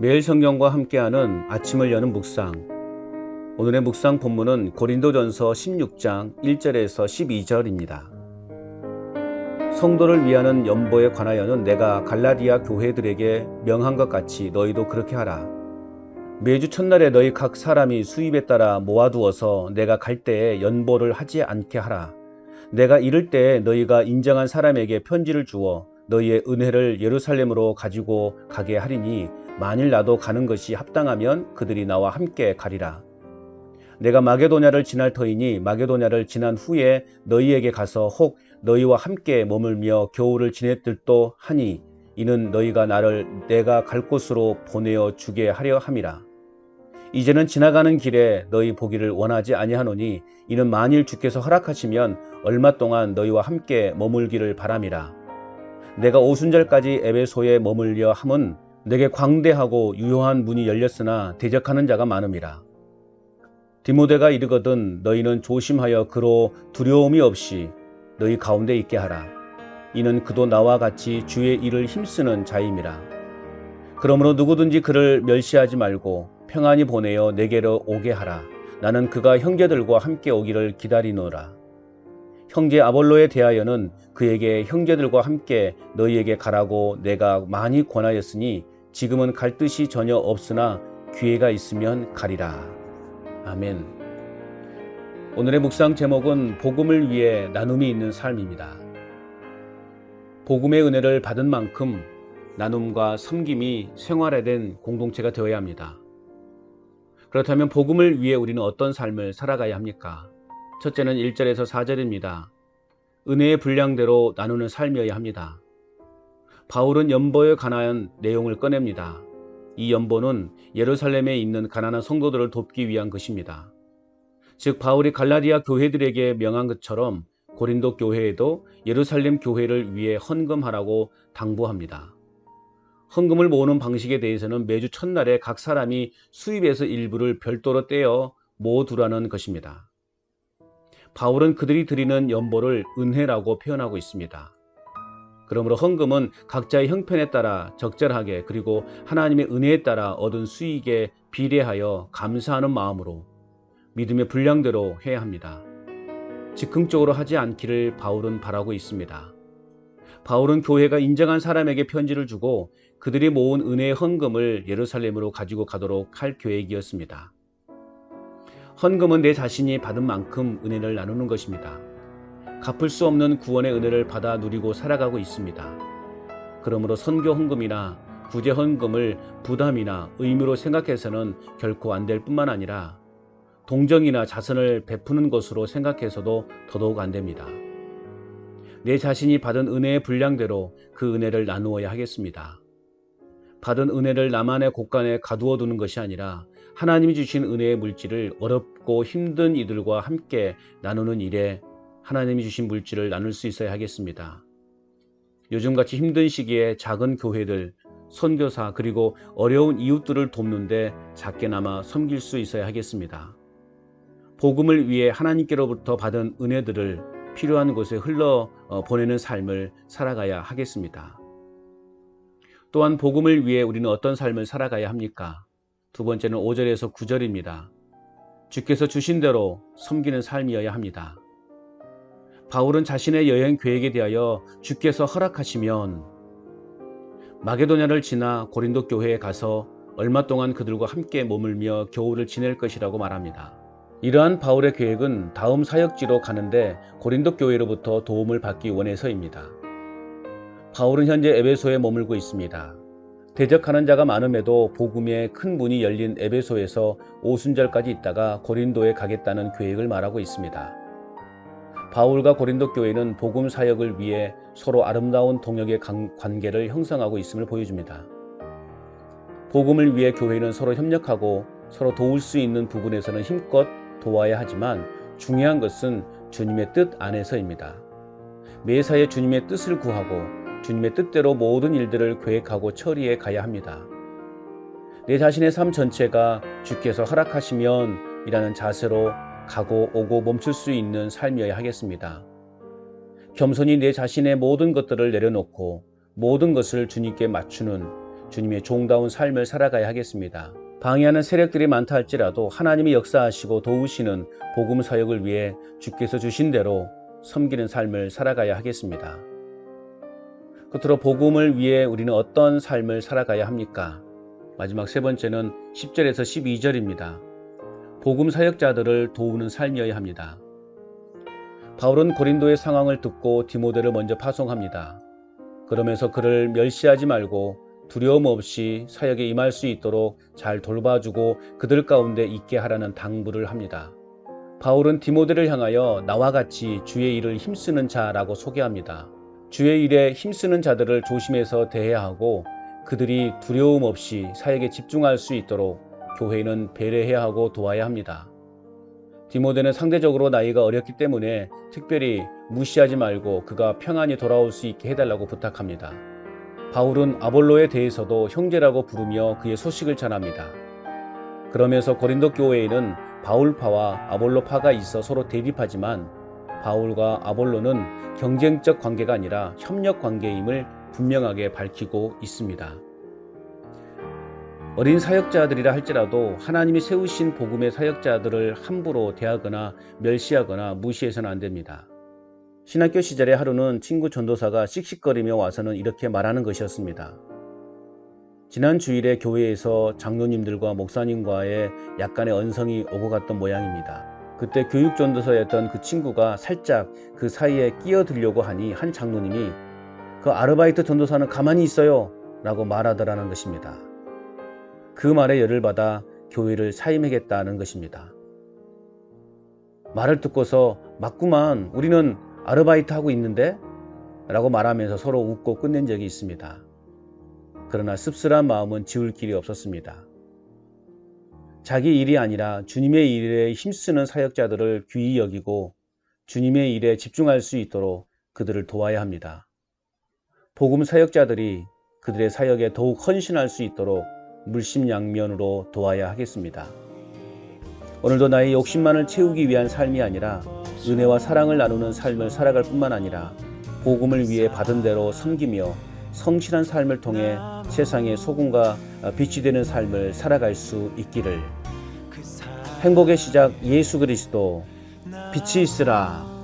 매일 성경과 함께하는 아침을 여는 묵상. 오늘의 묵상 본문은 고린도전서 16장 1절에서 12절입니다. 성도를 위하는 연보에 관하여는 내가 갈라디아 교회들에게 명한 것 같이 너희도 그렇게 하라. 매주 첫날에 너희 각 사람이 수입에 따라 모아두어서 내가 갈 때에 연보를 하지 않게 하라. 내가 이를 때에 너희가 인정한 사람에게 편지를 주어 너희의 은혜를 예루살렘으로 가지고 가게 하리니 만일 나도 가는 것이 합당하면 그들이 나와 함께 가리라. 내가 마게도냐를 지날 터이니 마게도냐를 지난 후에 너희에게 가서 혹 너희와 함께 머물며 겨울을 지냈들도 하니 이는 너희가 나를 내가 갈 곳으로 보내어 주게 하려 함이라. 이제는 지나가는 길에 너희 보기를 원하지 아니하노니 이는 만일 주께서 허락하시면 얼마 동안 너희와 함께 머물기를 바람이라. 내가 오순절까지 에베소에 머물려 함은 내게 광대하고 유효한 문이 열렸으나 대적하는 자가 많음이라. 디모데가 이르거든 너희는 조심하여 그로 두려움이 없이 너희 가운데 있게 하라. 이는 그도 나와 같이 주의 일을 힘쓰는 자임이라. 그러므로 누구든지 그를 멸시하지 말고 평안히 보내어 내게로 오게 하라. 나는 그가 형제들과 함께 오기를 기다리노라. 형제 아볼로에 대하여는 그에게 형제들과 함께 너희에게 가라고 내가 많이 권하였으니 지금은 갈 뜻이 전혀 없으나 기회가 있으면 가리라. 아멘. 오늘의 묵상 제목은 복음을 위해 나눔이 있는 삶입니다. 복음의 은혜를 받은 만큼 나눔과 섬김이 생활화된 공동체가 되어야 합니다. 그렇다면 복음을 위해 우리는 어떤 삶을 살아가야 합니까? 첫째는 1절에서 4절입니다. 은혜의 분량대로 나누는 삶이어야 합니다. 바울은 연보에 관한 내용을 꺼냅니다. 이 연보는 예루살렘에 있는 가난한 성도들을 돕기 위한 것입니다. 즉 바울이 갈라디아 교회들에게 명한 것처럼 고린도 교회에도 예루살렘 교회를 위해 헌금하라고 당부합니다. 헌금을 모으는 방식에 대해서는 매주 첫날에 각 사람이 수입에서 일부를 별도로 떼어 모아두라는 것입니다. 바울은 그들이 드리는 연보를 은혜라고 표현하고 있습니다. 그러므로 헌금은 각자의 형편에 따라 적절하게 그리고 하나님의 은혜에 따라 얻은 수익에 비례하여 감사하는 마음으로 믿음의 분량대로 해야 합니다. 즉흥적으로 하지 않기를 바울은 바라고 있습니다. 바울은 교회가 인정한 사람에게 편지를 주고 그들이 모은 은혜의 헌금을 예루살렘으로 가지고 가도록 할 계획이었습니다. 헌금은 내 자신이 받은 만큼 은혜를 나누는 것입니다. 갚을 수 없는 구원의 은혜를 받아 누리고 살아가고 있습니다. 그러므로 선교 헌금이나 구제 헌금을 부담이나 의무로 생각해서는 결코 안 될 뿐만 아니라 동정이나 자선을 베푸는 것으로 생각해서도 더더욱 안 됩니다. 내 자신이 받은 은혜의 분량대로 그 은혜를 나누어야 하겠습니다. 받은 은혜를 나만의 곳간에 가두어 두는 것이 아니라 하나님이 주신 은혜의 물질을 어렵고 힘든 이들과 함께 나누는 일에 하나님이 주신 물질을 나눌 수 있어야 하겠습니다. 요즘같이 힘든 시기에 작은 교회들, 선교사 그리고 어려운 이웃들을 돕는데 작게나마 섬길 수 있어야 하겠습니다. 복음을 위해 하나님께로부터 받은 은혜들을 필요한 곳에 흘러 보내는 삶을 살아가야 하겠습니다. 또한 복음을 위해 우리는 어떤 삶을 살아가야 합니까? 두 번째는 5절에서 9절입니다. 주께서 주신 대로 섬기는 삶이어야 합니다. 바울은 자신의 여행 계획에 대하여 주께서 허락하시면 마게도냐를 지나 고린도 교회에 가서 얼마 동안 그들과 함께 머물며 겨울을 지낼 것이라고 말합니다. 이러한 바울의 계획은 다음 사역지로 가는데 고린도 교회로부터 도움을 받기 원해서입니다. 바울은 현재 에베소에 머물고 있습니다. 대적하는 자가 많음에도 복음의 큰 문이 열린 에베소에서 오순절까지 있다가 고린도에 가겠다는 계획을 말하고 있습니다. 바울과 고린도 교회는 복음 사역을 위해 서로 아름다운 동역의 관계를 형성하고 있음을 보여줍니다. 복음을 위해 교회는 서로 협력하고 서로 도울 수 있는 부분에서는 힘껏 도와야 하지만 중요한 것은 주님의 뜻 안에서입니다. 매사에 주님의 뜻을 구하고 주님의 뜻대로 모든 일들을 계획하고 처리해 가야 합니다. 내 자신의 삶 전체가 주께서 허락하시면 이라는 자세로 가고 오고 멈출 수 있는 삶이어야 하겠습니다. 겸손히 내 자신의 모든 것들을 내려놓고 모든 것을 주님께 맞추는 주님의 종다운 삶을 살아가야 하겠습니다. 방해하는 세력들이 많다 할지라도 하나님이 역사하시고 도우시는 복음 사역을 위해 주께서 주신 대로 섬기는 삶을 살아가야 하겠습니다. 끝으로 복음을 위해 우리는 어떤 삶을 살아가야 합니까? 마지막 세 번째는 10절에서 12절입니다. 복음 사역자들을 도우는 삶이어야 합니다. 바울은 고린도의 상황을 듣고 디모데를 먼저 파송합니다. 그러면서 그를 멸시하지 말고 두려움 없이 사역에 임할 수 있도록 잘 돌봐주고 그들 가운데 있게 하라는 당부를 합니다. 바울은 디모데를 향하여 나와 같이 주의 일을 힘쓰는 자라고 소개합니다. 주의 일에 힘쓰는 자들을 조심해서 대해야 하고 그들이 두려움 없이 사역에 집중할 수 있도록 교회는 배려해야 하고 도와야 합니다. 디모데는 상대적으로 나이가 어렸기 때문에 특별히 무시하지 말고 그가 평안히 돌아올 수 있게 해달라고 부탁합니다. 바울은 아볼로에 대해서도 형제라고 부르며 그의 소식을 전합니다. 그러면서 고린도 교회에는 바울파와 아볼로파가 있어 서로 대립하지만 바울과 아볼로는 경쟁적 관계가 아니라 협력 관계임을 분명하게 밝히고 있습니다. 어린 사역자들이라 할지라도 하나님이 세우신 복음의 사역자들을 함부로 대하거나 멸시하거나 무시해서는 안 됩니다. 신학교 시절의 하루는 친구 전도사가 씩씩거리며 와서는 이렇게 말하는 것이었습니다. 지난 주일에 교회에서 장로님들과 목사님과의 약간의 언성이 오고 갔던 모양입니다. 그때 교육 전도사였던 그 친구가 살짝 그 사이에 끼어들려고 하니 한 장로님이 그 아르바이트 전도사는 가만히 있어요 라고 말하더라는 것입니다. 그 말에 열을 받아 교회를 사임하겠다는 것입니다. 말을 듣고서 맞구만 우리는 아르바이트 하고 있는데 라고 말하면서 서로 웃고 끝낸 적이 있습니다. 그러나 씁쓸한 마음은 지울 길이 없었습니다. 자기 일이 아니라 주님의 일에 힘쓰는 사역자들을 귀히 여기고 주님의 일에 집중할 수 있도록 그들을 도와야 합니다. 복음 사역자들이 그들의 사역에 더욱 헌신할 수 있도록 물심양면으로 도와야 하겠습니다. 오늘도 나의 욕심만을 채우기 위한 삶이 아니라 은혜와 사랑을 나누는 삶을 살아갈 뿐만 아니라 복음을 위해 받은 대로 섬기며 성실한 삶을 통해 세상의 소금과 빛이 되는 삶을 살아갈 수 있기를. 행복의 시작 예수 그리스도. 빛이 있으라